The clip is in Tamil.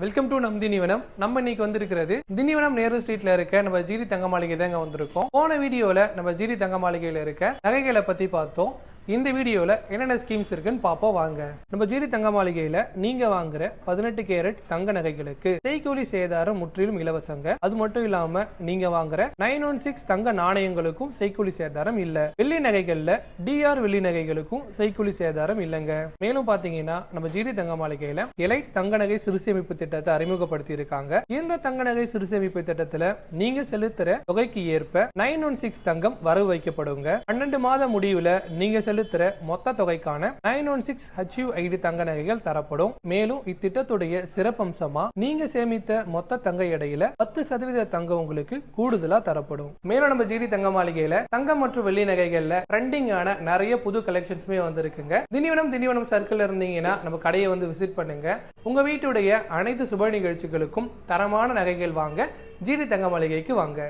வெல்கம் டு நம் தினிவனம் நம்ம இன்னைக்கு வந்திருக்கிறது தினிவனம் நேரு ஸ்ட்ரீட்ல இருக்க நம்ம ஜிடி தங்க மாளிகை தாங்க வந்திருக்கோம். போன வீடியோல நம்ம ஜிடி தங்க மாளிகையில இருக்க நகைகளை பத்தி பார்த்தோம். இந்த வீடியோவில் என்னென்ன ஸ்கீம்ஸ் இருக்குன்னு பார்ப்போம் வாங்க. நம்ம ஜிடி தங்க மாளிகையில நீங்க வாங்குற பதினெட்டு கேரட் தங்க நகைகளுக்கு செய்கூலி சேதாரம் முற்றிலும் இலவசங்க. அது மட்டும் இல்லாம நீங்க வாங்குற நைன் ஒன் சிக்ஸ் தங்க நாணயங்களுக்கும் செய்கூலி சேதாரம் இல்ல. வெள்ளி நகைகள்ல டிஆர் வெள்ளி நகைகளுக்கும் செய்கூலி சேதாரம் இல்லைங்க. மேலும் பாத்தீங்கன்னா நம்ம ஜிடி தங்க மாளிகையில எலைட் தங்க நகை சிறுசேமிப்பு திட்டத்தை அறிமுகப்படுத்தி இருக்காங்க. இந்த தங்க நகை சிறுசேமிப்பு திட்டத்துல நீங்க செலுத்துற தொகைக்கு ஏற்ப நைன் ஒன் சிக்ஸ் தங்கம் வரவு வைக்கப்படுங்க. பன்னெண்டு மாத முடிவுல நீங்க செலுத்துற மொத்த தொகைக்கான nine one six HU ID தங்க நகைகள் தரப்படும். மேலும் இத்திட்டத்துடைய சிறப்பம்சமா நீங்க சேமித்த மொத்த தங்க எடையில பத்து சதவீத தங்கம் உங்களுக்கு கூடுதலா தரப்படும். மேலும் நம்ம ஜிடி தங்க மாளிகையில தங்கம் மற்றும் வெள்ளி நகைகள்ல ட்ரெண்டிங்கான நிறைய புது கலெக்ஷன்ஸுமே வந்திருக்குங்க. தினிவனம் தினிவனம் சர்க்கிள் இருந்தீங்கன்னா நம்ம கடையை வந்து விசிட் பண்ணுங்க. உங்க வீட்டுடைய அனைத்து சுப நிகழ்ச்சிகளுக்கும் தரமான நகைகள் வாங்க ஜிடி தங்க மாளிகைக்கு வாங்க.